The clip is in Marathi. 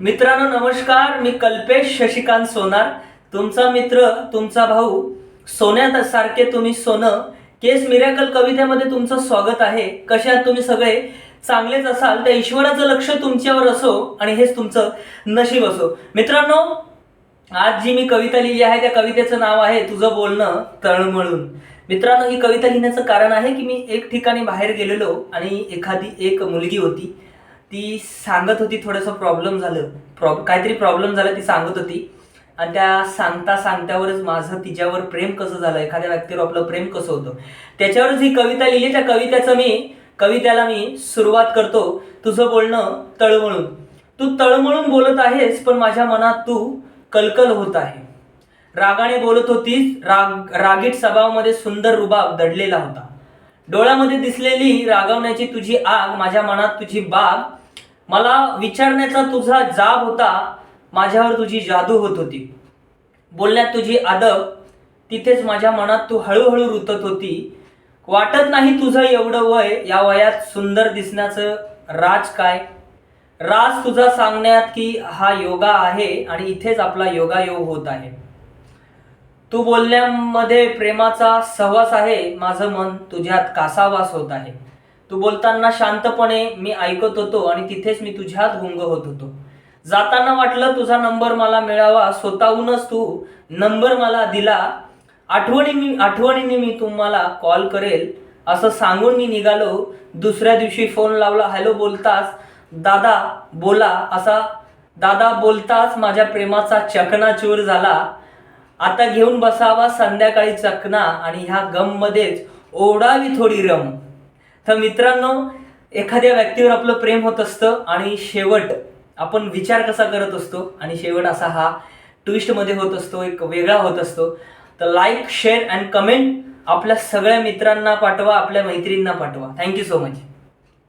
मित्रांनो नमस्कार. मी कल्पेश शशिकांत सोनार. तुमचा मित्र तुमचा भाऊ सोन्यात सारखे तुम्ही सोनं केस मिरॅकल कवितेमध्ये तुमचं स्वागत आहे. कसे आहात तुम्ही सगळे चांगलेच असाल तर ईश्वराचं लक्ष तुमच्यावर असो आणि हेच तुमचं नशीब असो. मित्रांनो आज जी मी कविता लिहिली आहे त्या कवितेचं नाव आहे तुझं बोलणं तळमळून. मित्रांनो ही कविता लिहिण्याचं कारण आहे की मी एक ठिकाणी बाहेर गेलेलो आणि एखादी एक मुलगी होती. ती सांगत होती थोडंसं प्रॉब्लेम झालं. प्रॉब काहीतरी प्रॉब्लेम झाला ती सांगत होती. आणि त्या सांगता सांगत्यावरच माझं तिच्यावर प्रेम कसं झालं एखाद्या व्यक्तीवर आपलं प्रेम कसं होतं. त्याच्यावरच ही कविता लिहिली त्या कवितेचं मी कवितेला मी सुरुवात करतो. तुझं बोलणं तळमळून. तू तळमळून बोलत आहेस पण माझ्या मनात तू कलकल होत आहे. रागाने बोलत होतीस राग रागीट स्वभावामध्ये सुंदर रुबाब दडलेला होता. डोळ्यामध्ये दिसलेली रागवण्याची तुझी आग माझ्या मनात तुझी बाग मला विचारण्याचा तुझा जाब होता माझ्यावर तुझी जादू होत होती. बोलण्यात तुझी आदब तिथेच माझ्या मनात तू हळूहळू रुतत होती. वाटत नाही तुझं एवढं वय या वयात सुंदर दिसण्याचं राज काय? राज तुझा सांगण्यात की हा योगा आहे आणि इथेच आपला योगायोग होत आहे. तू बोलण्यामध्ये प्रेमाचा सहवास आहे माझं मन तुझ्यात कासावास होत आहे. तू बोलताना शांतपणे मी ऐकत होतो आणि तिथेच मी तुझ्यात गुंग होत होतो. जाताना वाटलं तुझा नंबर मला मिळावा स्वतःहूनच तू नंबर मला दिला. आठवणी मी आठवणीने मी तुम्हाला कॉल करेल. असं सांगून मी निघालो. दुसऱ्या दिवशी फोन लावला हॅलो बोलताच दादा बोला. असा दादा बोलताच माझ्या प्रेमाचा चकनाचूर झाला. आता घेऊन बसावा संध्याकाळी चकना आणि ह्या गम मध्येच ओढावी थोडी रम. तर मित्रांनो एखाद्या व्यक्तीवर आपलं प्रेम होत असतं आणि शेवट आपण विचार कसा करत असतो आणि शेवट असा हा ट्विस्टमध्ये होत असतो एक वेगळा होत असतो. तर लाईक शेअर अँड कमेंट आपल्या सगळ्या मित्रांना पाठवा आपल्या मैत्रिणींना पाठवा. Thank you so much